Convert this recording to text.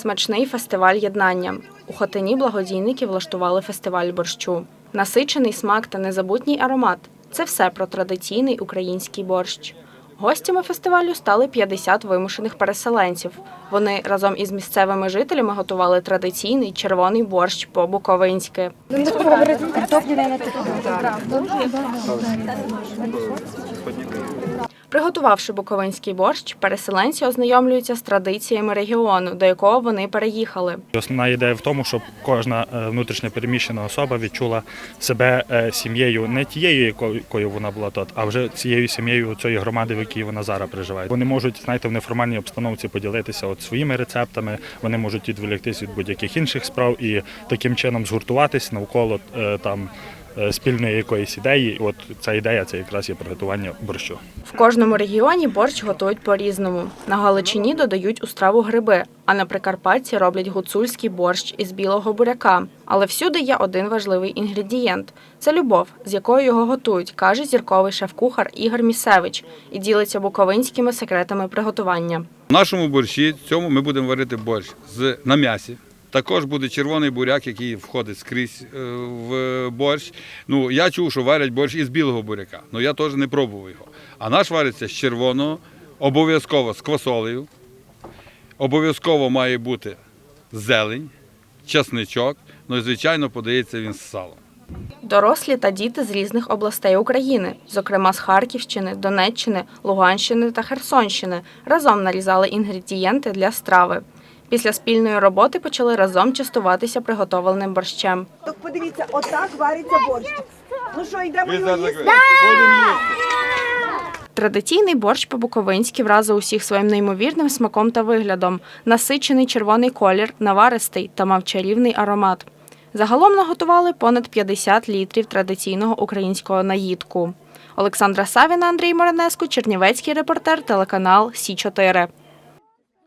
Смачний фестиваль єднання. У Хотині благодійники влаштували фестиваль борщу. Насичений смак та незабутній аромат це все про традиційний український борщ. Гостями фестивалю стали 50 вимушених переселенців. Вони разом із місцевими жителями готували традиційний червоний борщ по-буковинськи. Приготувавши буковинський борщ, переселенці ознайомлюються з традиціями регіону, до якого вони переїхали. Основна ідея в тому, щоб кожна е, внутрішньо переміщена особа відчула себе е, сім'єю не тією, якою вона була тут, а вже цією сім'єю цієї громади, в якій вона зараз проживає. Вони можуть знаєте, в неформальній обстановці поділитися от своїми рецептами. Вони можуть відволіктись від будь-яких інших справ і таким чином згуртуватись навколо е, там. Е, Спільної якоїсь ідеї, от ця ідея це якраз є приготування борщу. В кожному регіоні борщ готують по-різному. На Галичині додають у страву гриби, а на Прикарпатті роблять гуцульський борщ із білого буряка. Але всюди є один важливий інгредієнт це любов, з якою його готують, каже зірковий шеф-кухар Ігор Місевич і ділиться буковинськими секретами приготування. В нашому борщі цьому ми будемо варити борщ з, на м'ясі. Також буде червоний буряк, який входить скрізь е, в борщ. Ну, я чув, що варять борщ із білого буряка, але я теж не пробував його. А наш вариться з червоного, обов'язково з квасолею. Обов'язково має бути зелень, часничок, ну і звичайно подається він з салом. Дорослі та діти з різних областей України, зокрема з Харківщини, Донеччини, Луганщини та Херсонщини, разом нарізали інгредієнти для страви. Після спільної роботи почали разом частуватися приготовленим борщем. Так подивіться, отак вариться борщ. Ну що, йдемо його їсти? Традиційний борщ по-буковинськи вразив усіх своїм неймовірним смаком та виглядом. Насичений червоний колір, наваристий та мав чарівний аромат. Загалом наготували понад 50 літрів традиційного українського наїдку. Олександра Савіна, Андрій Моренеску, Чернівецький репортер, телеканал Сі 4